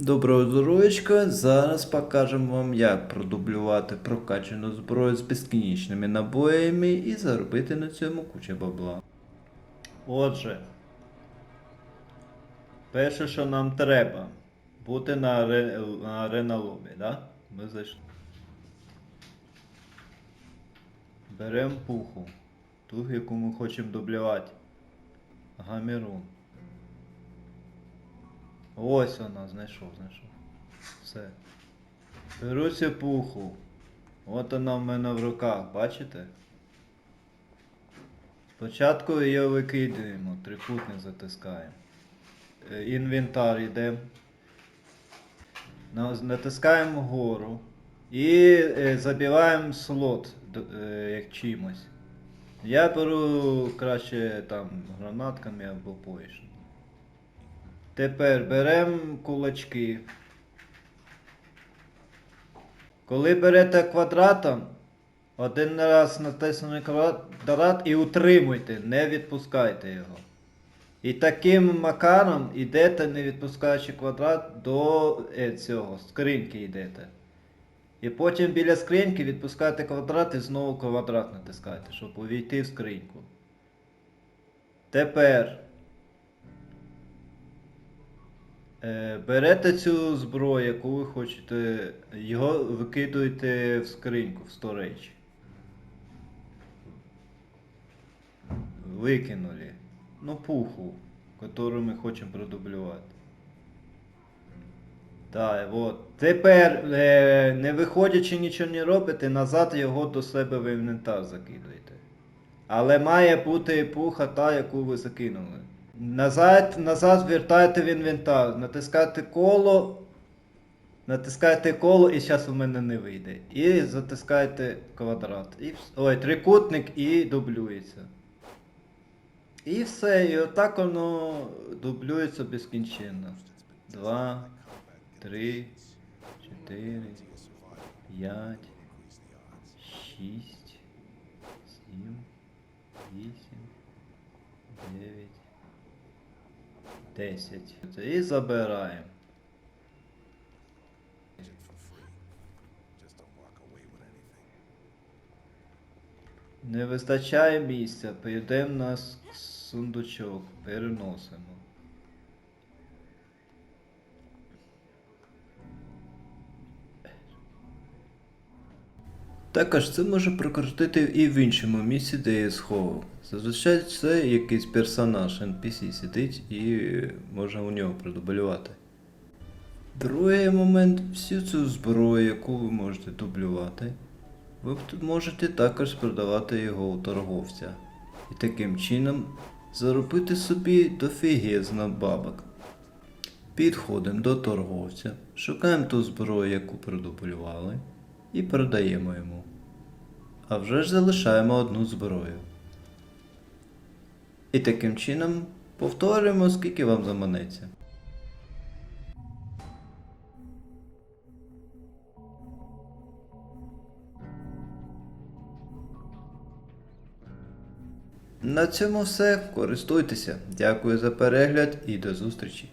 Доброго здоров'ячка! Зараз покажемо вам, як продублювати прокачану зброю з безкінечними набоями і заробити на цьому кучу бабла. Отже, перше, що нам треба, бути на, аре... на ареналомі, да? Ми зайшли. Беремо пуху, ту, яку ми хочемо дублювати. Гамірун. Ось вона, знайшов, знайшов. Все. Беру цю пуху. От вона в мене в руках, бачите? Спочатку її викидуємо, трикутник затискаємо. Е, Інвентар йдемо. Натискаємо вгору. І е, забиваємо слот е, як чимось. Я беру краще там гранатками або поїшн. Тепер беремо кулачки. Коли берете квадратом, один раз натиснути квадрат і утримуйте, не відпускайте його. І таким макаром йдете, не відпускаючи квадрат, до е, цього, скриньки йдете. І потім біля скриньки відпускаєте квадрат і знову квадрат натискаєте, щоб увійти в скриньку. Тепер Берете цю зброю, яку ви хочете, його викидуєте в скриньку, в сторейдж. Викинули. Ну, пуху, яку ми хочемо продублювати. Так, от. Тепер, е, не виходячи нічого не робите, назад його до себе в інвентар закидуєте. Але має бути пуха та, яку ви закинули. Назад, назад вертаєте в інвентар, натискаєте коло, натискаєте коло і зараз у мене не вийде. І затискаєте квадрат. І, ой, трикутник і дублюється. І все, і отак воно дублюється безкінченно. Два, три, чотири, п'ять, шість, сім, вісім, дев'ять. 10. І забираємо. Не вистачає місця, поїдемо на сундучок, переносимо. Також це може прокрутити і в іншому місці, де я сховав. Зазвичай це якийсь персонаж NPC сидить і можна у нього продублювати. Другий момент, всю цю зброю, яку ви можете дублювати, ви можете також продавати його у торговця. І таким чином заробити собі дофігезно бабок. Підходимо до торговця, шукаємо ту зброю, яку продублювали, і продаємо йому. А вже ж залишаємо одну зброю. І таким чином повторюємо, скільки вам заманеться. На цьому все. Користуйтеся. Дякую за перегляд і до зустрічі.